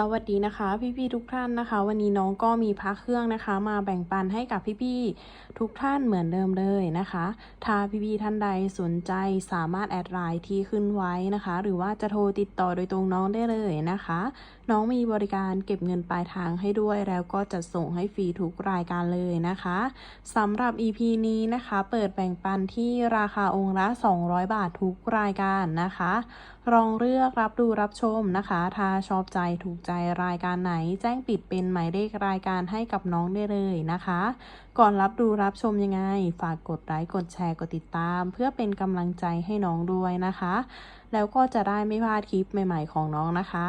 สวัสดีนะคะพี่ๆทุกท่านนะคะ วันนี้น้องก็มีพระเครื่องนะคะ มาแบ่งปันให้กับพี่ๆทุกท่านเหมือนเดิมเลยนะคะ ถ้าพี่ๆท่านใดสนใจสามารถแอดไลน์ที่ขึ้นไว้นะคะ หรือว่าจะโทรติดต่อโดยตรงน้องได้เลยนะคะ น้องมีบริการเก็บเงินปลายทางให้ด้วยแล้วก็จะส่งให้ฟรีทุกรายการเลยนะคะสำหรับ EP นี้นะคะ เปิดแบ่งปันที่ราคาองค์ละ 200 บาททุกรายการนะคะ ลองเลือกรับดูรับชมนะคะ ถ้าชอบใจถูกใจรายการไหน แจ้งปิดเป็นหมายเลขรายการให้กับน้องได้เลยนะคะ ก่อนรับดูรับชมยังไง ฝากกดไลค์กดแชร์กดติดตาม เพื่อเป็นกำลังใจให้น้องด้วยนะคะ แล้วก็จะได้ไม่พลาดคลิปใหม่ ๆ ของน้องนะคะ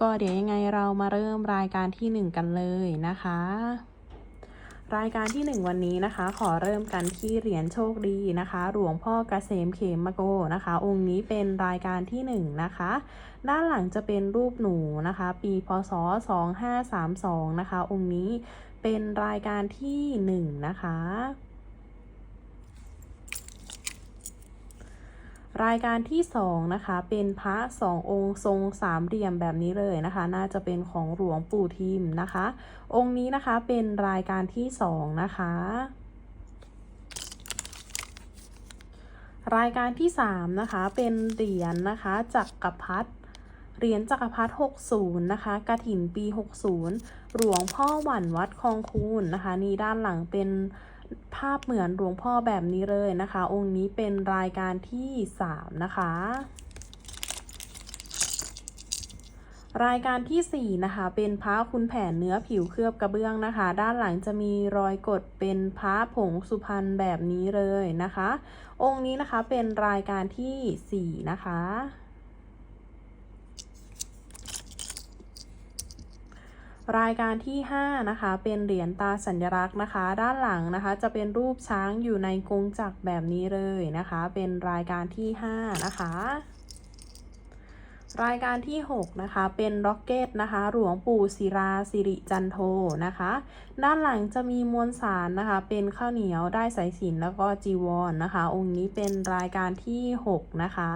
ก็เดี๋ยวยังไงเรามาเริ่มรายการที่หนึ่งกันเลยนะคะ รายการที่หนึ่งวันนี้นะคะ ขอเริ่มกันที่เหรียญโชคดีนะคะ หลวงพ่อเกษมเขมมโกนะคะ องค์นี้เป็นรายการที่หนึ่งนะคะ ด้านหลังจะเป็นรูปหนูนะคะ ปีพศ 2532 นะคะ องค์นี้เป็นรายการที่หนึ่งนะคะ รายการที่สองนะคะเป็นพระสององค์ทรงสามเหลี่ยมแบบนี้เลยนะคะ น่าจะเป็นของหลวงปู่ทิมนะคะ องค์นี้นะคะเป็นรายการที่สองนะคะรายการที่สามนะคะ เป็นเหรียญนะคะจักรพรรดิเหรียญจักรพรรดิ60 นะคะกระถินปี 60 หลวงพ่อหวันวัดคลองคูนนะคะ นี่ด้านหลังเป็น ภาพเหมือนหลวงพ่อแบบนี้เลยนะคะ องค์นี้เป็นรายการที่3นะคะ รายการที่4นะคะ เป็นพระคุณแผนเนื้อผิวเคลือบกระเบื้องนะคะ ด้านหลังจะมีรอยกดเป็นพระผงสุพรรณแบบนี้เลยนะคะ องค์นี้นะคะเป็นรายการที่4นะคะ รายการที่ 5 นะคะ เป็นเหรียญตาสัญลักษณ์นะคะ ด้านหลังนะคะ จะเป็นรูปช้างอยู่ในกรงจักรแบบนี้เลยนะคะ เป็นรายการที่ 5 นะคะ รายการที่ 6 นะคะ เป็นร็อกเก็ตนะคะ หลวงปู่ศิราสิริจันโทนะคะ ด้านหลังจะมีมวลสารนะคะ เป็นข้าวเหนียวได้สายสินแล้วก็จีวรนนะคะ องค์นี้เป็นรายการที่ 6 นะคะ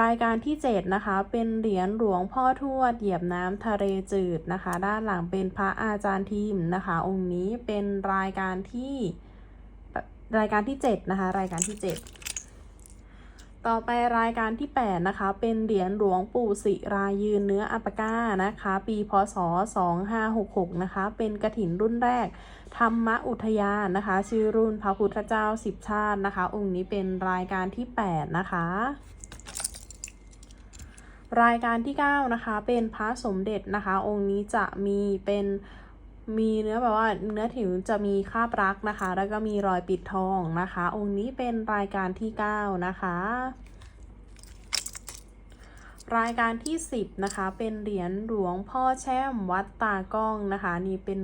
รายการที่ 7 นะคะ เป็นเหรียญหลวงพ่อทวดเหยียบน้ำทะเลจืดนะคะ ด้านหลังเป็นพระอาจารย์ทีมนะคะ องค์นี้เป็นรายการที่รายการที่ 7 นะคะ รายการที่ 7 ต่อไปรายการที่ 8 นะคะ เป็นเหรียญหลวงปู่ศิรายืนเนื้ออัปก้านะคะ ปีพศ 2566 นะคะ เป็นกระถินรุ่นแรก ธรรมอุทยานนะคะ ชื่อรุ่นพระพุทธเจ้าสิบชาตินะคะ องค์นี้เป็นรายการที่ 8 นะคะ รายการที่ 9 นะคะ เป็นพระสมเด็จนะคะ องค์นี้จะมีเป็นมีเนื้อแบบว่าเนื้อถิวจะมีคาบรักนะคะ แล้วก็มีรอยปิดทองนะคะ องค์นี้เป็นรายการที่ 9 นะคะ รายการที่ 10 นะคะ เป็นเหรียญหลวงพ่อแช่มวัดตากล้องนะคะ นี่เป็น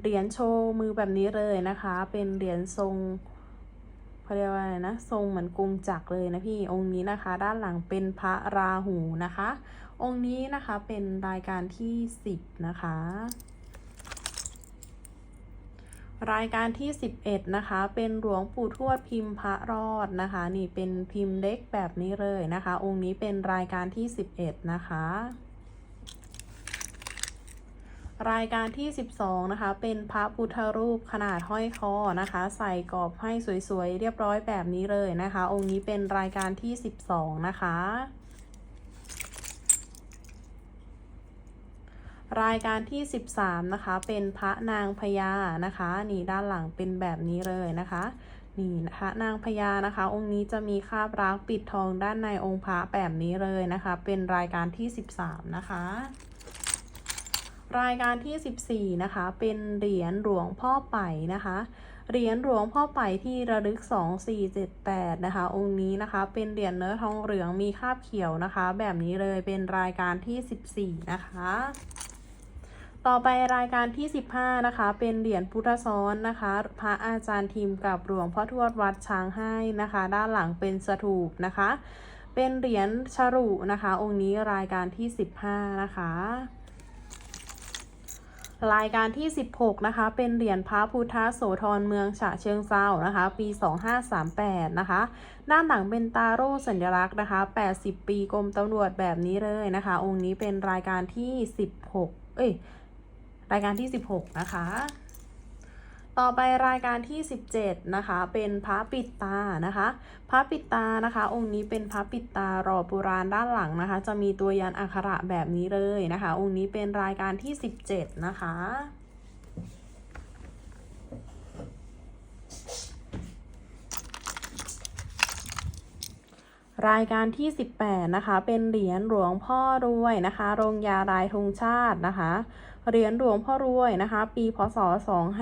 เหรียญโชว์มือแบบนี้เลยนะคะ เป็นเหรียญทรง เขาเรียกว่าอะไรนะ ทรงเหมือนกรุงจักรเลยนะพี่องค์นี้นะคะ ด้านหลังเป็นพระราหูนะคะ องค์นี้นะคะเป็นรายการที่10นะคะ รายการที่11นะคะ เป็นหลวงปู่ทวดพิมพ์พระรอดนะคะ นี่เป็นพิมพ์เล็กแบบนี้เลยนะคะ องค์นี้เป็นรายการที่11นะคะ รายการที่ 12 นะคะ เป็นพระพุทธรูปขนาดห้อยคอนะคะ ใส่กรอบให้สวยๆ เรียบร้อยแบบนี้เลยนะคะ องค์นี้เป็นรายการที่ 12 นะคะ รายการที่ 13 นะคะ เป็นพระนางพญานะคะ นี่ด้านหลังเป็นแบบนี้เลยนะคะ นี่นะคะนางพญานะคะ องค์นี้จะมีคาบรักปิดทองด้านในองค์พระแบบนี้เลยนะคะ เป็นรายการที่ 13 นะคะ รายการที่ 14 นะคะ เป็นเหรียญหลวงพ่อไป่นะคะ เหรียญหลวงพ่อไป่ที่ระลึก 2478 นะคะ องค์นี้นะคะ เป็นเหรียญเนื้อทองเหลืองมีคาบเขียวนะคะ แบบนี้เลยเป็นรายการที่ 14 นะคะ ต่อไปรายการที่ 15 นะคะ เป็นเหรียญพุทธซ้อนนะคะ พระอาจารย์ทีมกับหลวงพ่อทวดวัดช้างให้นะคะ ด้านหลังเป็นสถูปนะคะ เป็นเหรียญฉรุนะคะ องค์นี้รายการที่ 15 นะคะ รายการที่ 16 นะคะ เป็นเหรียญพระพุทธโสธรเมืองฉะเชิงเซานะคะ ปี 2538 นะคะ ด้านหลังเป็นตาโร่สัญลักษณ์นะคะ 80 ปีกรมตำรวจแบบนี้เลยนะคะ องค์นี้เป็นรายการที่ 16 เอ้ย รายการที่ 16 นะคะ ต่อไปรายการที่ 17 นะคะ เป็นพระปิดตานะคะ พระปิดตานะคะ องค์นี้เป็นพระปิดตาหล่อโบราณด้านหลังนะคะ จะมีตัวยันอักขระแบบนี้เลยนะคะ องค์นี้เป็นรายการที่ 17 นะคะรายการที่ 18 นะคะ เป็นเหรียญหลวงพ่อรวยนะคะ โรงยาลายธงชาตินะคะ เหรียญหลวงพ่อรวยนะคะ ปีพศ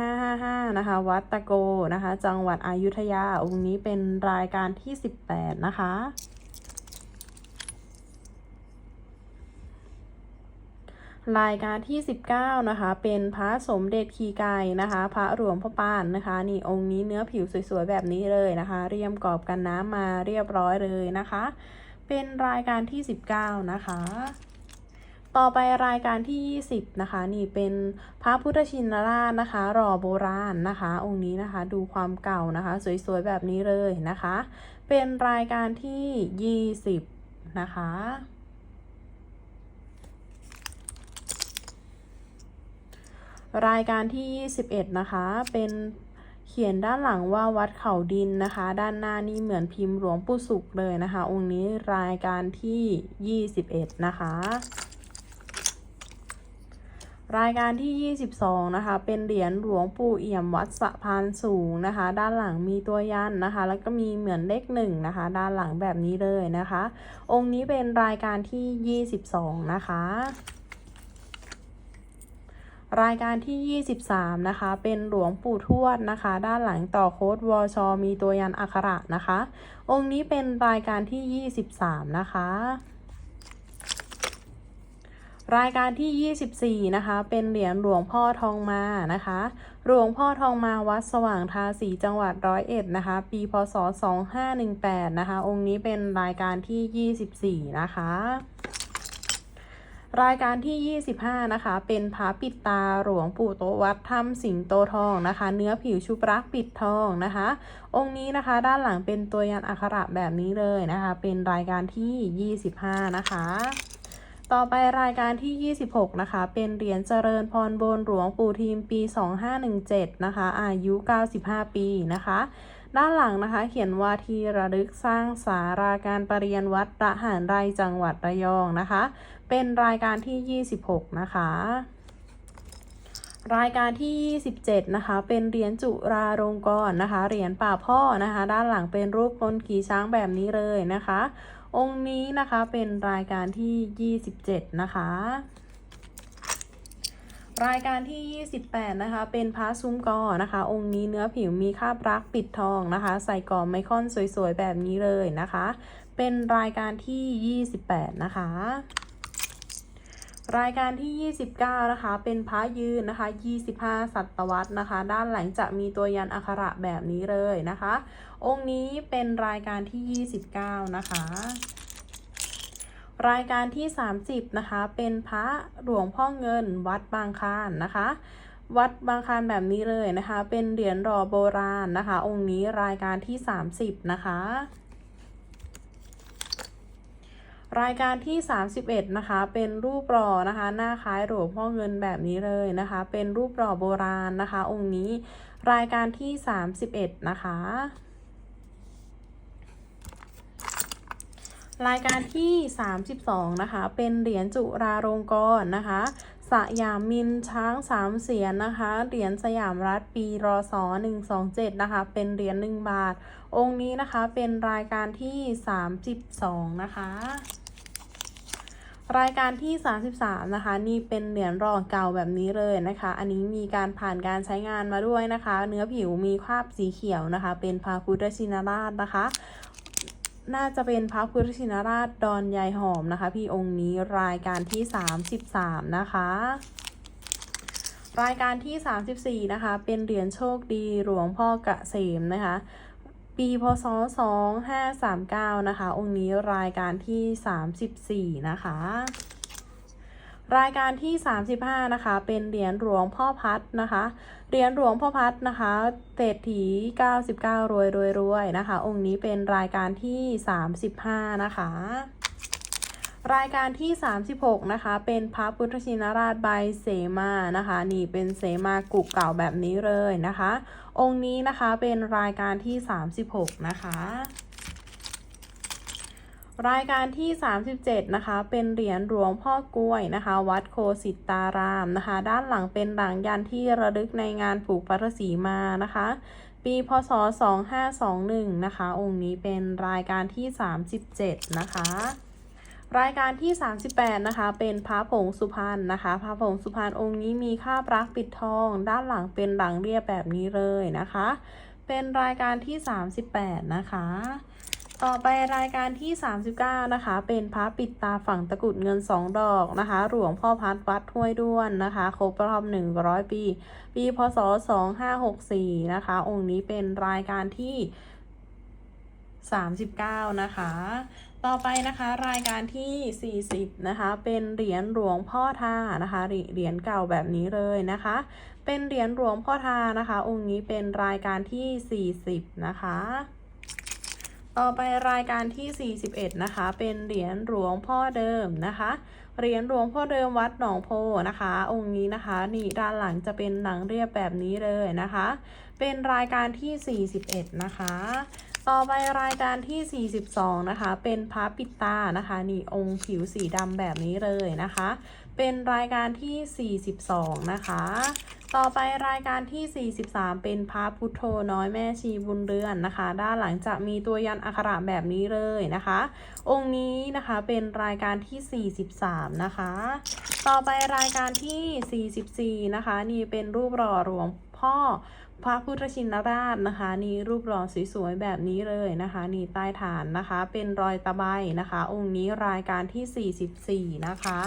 2555 นะคะ วัดตะโกนะคะ จังหวัดอยุธยา องค์นี้เป็นรายการที่ 18 นะคะรายการที่ 19 นะคะ เป็นพระสมเด็จขีไก่นะคะ พระหลวงพ่อปานนะคะ นี่องค์นี้เนื้อผิวสวยๆ แบบนี้เลยนะคะ เรียมกรอบกันน้ำมาเรียบร้อยเลยนะคะ เป็นรายการที่ 19 นะคะ ต่อไปรายการที่ 20 นะคะ นี่เป็นพระพุทธชินราชนะคะหล่อโบราณนะคะ องค์นี้นะคะ ดูความเก่านะคะ สวยๆ แบบนี้เลยนะคะ เป็นรายการที่ 20 นะคะรายการที่ 21 นะคะ เป็นเขียนด้านหลังว่าวัดเขาดินนะคะ ด้านหน้านี่เหมือนพิมพ์หลวงปู่สุขเลยนะคะ องค์นี้รายการที่ 21 นะคะ รายการที่ 22 นะคะ เป็นเหรียญหลวงปู่เอี่ยมวัดสะพานสูงนะคะ ด้านหลังมีตัวยันนะคะ แล้วก็มีเหมือนเลขหนึ่งนะคะ ด้านหลังแบบนี้เลยนะคะ องค์นี้เป็นรายการที่ 22 นะคะ รายการที่ 23 นะคะ เป็นหลวงปู่ทวดนะคะ ด้านหลังต่อโค้ดวอชอมีตัวยันอักขระนะคะ องค์นี้เป็นรายการที่ 23 นะคะ รายการที่ 24 นะคะ เป็นเหรียญหลวงพ่อทองมานะคะ หลวงพ่อทองมาวัดสว่างทาสีจังหวัดร้อยเอ็ดนะคะ ปีพศ 2518 นะคะ องค์นี้เป็นรายการที่ 24 นะคะ รายการที่ 25 นะคะ เป็นพระปิดตาหลวงปู่โตวัดถ้ำสิงโตทองนะคะ เนื้อผิวชุบรักปิดทองนะคะ องค์นี้นะคะด้านหลังเป็นตัวยันอักขระแบบนี้เลยนะคะ เป็นรายการที่ 25 นะคะ ต่อไปรายการที่ 26 นะคะ เป็นเหรียญเจริญพรบนหลวงปู่ทีมปี 2517 นะคะ อายุ 95 ปีนะคะ ด้านหลังนะคะ เขียนว่าที่ระลึกสร้างสาราการประเรียนวัดระหารไรจังหวัดระยองนะคะ เป็นรายการที่ 26 นะคะรายการที่ 27 นะคะ เป็นเหรียญจุราลงกรณ์นะคะ เหรียญป่าพ่อนะคะ ด้านหลังเป็นรูปคนขี่ช้างแบบนี้เลยนะคะ องค์นี้นะคะเป็นรายการที่ 27 นะคะ รายการที่ 28 นะคะ เป็นพระซุ้มกอนะคะ องค์นี้เนื้อผิวมีคาบรักปิดทองนะคะ ใส่กรอบไมคอนสวยๆ แบบนี้เลยนะคะ เป็นรายการที่ 28 นะคะ รายการที่ 29 นะคะ เป็นพระยืนนะคะ 25 สัตวรรษนะคะ ด้านหลังจะมีตัวยันอักขระแบบนี้เลยนะคะ องค์นี้เป็นรายการที่ 29 นะคะ รายการที่ 30 นะคะ เป็นพระหลวงพ่อเงินวัดบางคานนะคะ วัดบางคานแบบนี้เลยนะคะ เป็นเหรียญหล่อโบราณนะคะ องค์นี้รายการที่ 30 นะคะ รายการที่ 31 นะคะ เป็นรูปหล่อนะคะ หน้าคล้ายหลวงพ่อเงินแบบนี้เลยนะคะ เป็นรูปหล่อโบราณนะคะ องค์นี้รายการที่ 31 นะคะ รายการที่ 32 นะคะ เป็นเหรียญจุราลงกรณ์นะคะสยามมินช้างสามเสียนนะคะ เหรียญสยามรัฐปีรศ127นะคะ เป็นเหรียญ1บาท องค์นี้นะคะเป็นรายการที่32นะคะ รายการที่ 33 นะคะ นี่เป็นเหรียญรองเก่าแบบนี้เลยนะคะ อันนี้มีการผ่านการใช้งานมาด้วยนะคะ เนื้อผิวมีคราบสีเขียวนะคะ เป็นพระพุทธชินราชนะคะ น่าจะเป็นพระพุทธชินราชดอนยายหอมนะคะ พี่องค์นี้รายการที่ 33 นะคะรายการที่ 34 นะคะ เป็นเหรียญโชคดีหลวงพ่อกะเสมนะคะ ปีพศ 2539 นะคะ องค์นี้รายการที่ 34 นะคะ รายการที่ 35 นะคะ เป็นเหรียญหลวงพ่อพัดนะคะ เหรียญหลวงพ่อพัดนะคะเศรษฐี 99 รวยรวยรวยนะคะ องค์นี้เป็นรายการที่ 35 นะคะ รายการที่ 36 นะคะ เป็นพระพุทธชินราชใบเสมานะคะ นี่เป็นเสมากุกเก่าแบบนี้เลยนะคะ องค์นี้นะคะเป็นรายการที่ 36 นะคะ รายการที่ 37 นะคะ เป็นเหรียญหลวงพ่อกล้วยนะคะ วัดโคสิตารามนะคะ ด้านหลังเป็นหลังยันที่ระลึกในงานผูกพัทสีมานะคะ ปีพศ 2521 นะคะ องค์นี้เป็นรายการที่ 37 นะคะ รายการที่ 38 นะคะ เป็นพระผงสุพรรณนะคะ พระผงสุพรรณองค์นี้มีค่าบรักปิดทอง ด้านหลังเป็นหลังเรียบแบบนี้เลยนะคะ เป็นรายการที่ 38 นะคะ ต่อไปรายการที่ 39 นะคะ เป็นพระปิดตาฝั่งตะกุดเงิน 2 ดอกนะคะ หลวงพ่อพัดวัดห้วยด้วนนะคะ ครบรอบ100 ปี ปีพศ 2564 นะคะ องค์นี้เป็นรายการที่ 39 นะคะ ต่อไปนะคะรายการที่ 40 นะคะ เป็นเหรียญหลวงพ่อทานะคะเหรียญเก่าแบบนี้เลยนะคะ เป็นเหรียญหลวงพ่อทานะคะ องค์นี้เป็นรายการที่ 40 นะคะ ต่อไปรายการที่ 41 นะคะ เป็นเหรียญหลวงพ่อเดิมนะคะเหรียญหลวงพ่อเดิมวัดหนองโพนะคะ องค์นี้นะคะนี่ด้านหลังจะเป็นหนังเรียบแบบนี้เลยนะคะ เป็นรายการที่ 41 นะคะ ต่อไปรายการที่ 42 นะคะ เป็นพระปิดตานะคะ นี่องค์ผิวสีดำแบบนี้เลยนะคะเป็นรายการที่ 42 นะคะ ต่อไปรายการที่ 43 เป็นพระพุทโธน้อยแม่ชีบุญเรือนนะคะ ด้านหลังจะมีตัวยันอักขระแบบนี้เลยนะคะ องค์นี้นะคะเป็นรายการที่ 43 นะคะ ต่อไปรายการที่ 44 นะคะ นี่เป็นรูปหล่อหลวงพ่อพระพุทธชินราชนะคะ นี่รูปหล่อสวยๆแบบนี้เลยนะคะ นี่ใต้ฐานนะคะ เป็นรอยตะไบนะคะ องค์นี้รายการที่ 44 นะคะ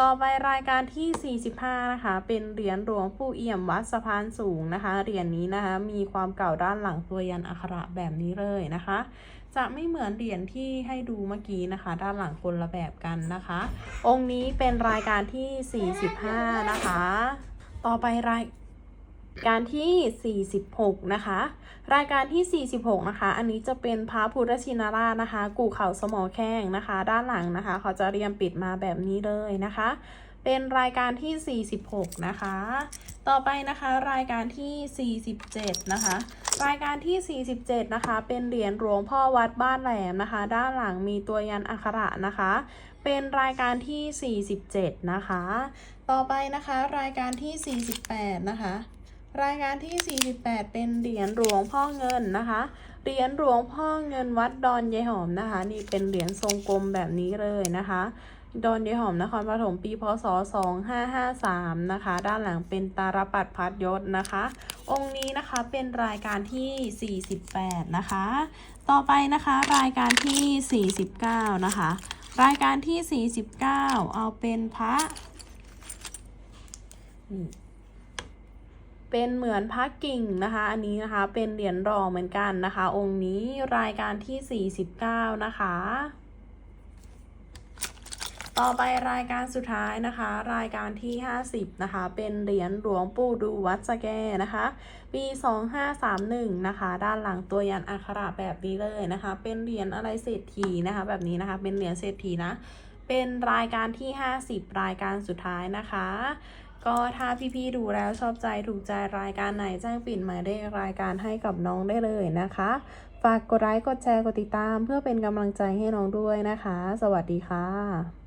ต่อไปรายการที่ 45 นะคะ เป็นเหรียญหลวงปู่เอี่ยมวัดสะพานสูงนะคะ เหรียญนี้นะคะ มีความเก่าด้านหลังตัวยันอักขระแบบนี้เลยนะคะ จะไม่เหมือนเหรียญที่ให้ดูเมื่อกี้นะคะ ด้านหลังคนละแบบกันนะคะ องค์นี้เป็นรายการที่ 45 นะคะ ต่อไปราย การที่ 46 นะคะ รายการที่ 46 นะคะ อันนี้จะเป็นพระพุทธชินราชนะคะ กู่เขาสมอแข้งนะคะ ด้านหลังนะคะ เขาจะเรียมปิดมาแบบนี้เลยนะคะ เป็นรายการที่ 46 นะคะ ต่อไปนะคะรายการที่ 47 นะคะ รายการที่ 47 นะคะ เป็นเหรียญหลวงพ่อวัดบ้านแหลมนะคะ ด้านหลังมีตัวยันอักขระนะคะ เป็นรายการที่ 47 นะคะ ต่อไปนะคะรายการที่ 48 นะคะ รายการที่ 48 เป็นเหรียญหลวงพ่อเงินนะคะ เหรียญหลวงพ่อเงินวัดดอนยายหอมนะคะ นี่เป็นเหรียญทรงกลมแบบนี้เลยนะคะ ดอนยายหอมนครปฐมปีพศ 2553 นะคะ ด้านหลังเป็นตาลปัดพัดยศนะคะ องค์นี้นะคะเป็นรายการที่ 48 นะคะ ต่อไปนะคะรายการที่ 49 นะคะ รายการที่ 49 เอาเป็นพระนี่ เป็นเหมือนพระกิ่งนะคะ อันนี้นะคะเป็นเหรียญรอเหมือนกันนะคะ องค์นี้รายการที่ 49 นะคะ ต่อไปรายการสุดท้ายนะคะ รายการที่ 50 นะคะ เป็นเหรียญหลวงปู่ดูวัดสแกนะคะ ปี 2531 นะคะ ด้านหลังตัวยันอักขระแบบนี้เลยนะคะ เป็นเหรียญอะไรเศรษฐีนะคะ แบบนี้นะคะ เป็นเหรียญเศรษฐีนะ เป็นรายการที่ 50 รายการสุดท้ายนะคะ ก็ถ้าพี่ๆดูแล้วชอบใจถูกใจรายการไหนแจ้งปิดหมายเลขรายการให้กับน้องได้เลยนะคะ ฝากกดไลค์กดแชร์กดติดตาม เพื่อเป็นกำลังใจให้น้องด้วยนะคะ สวัสดีค่ะ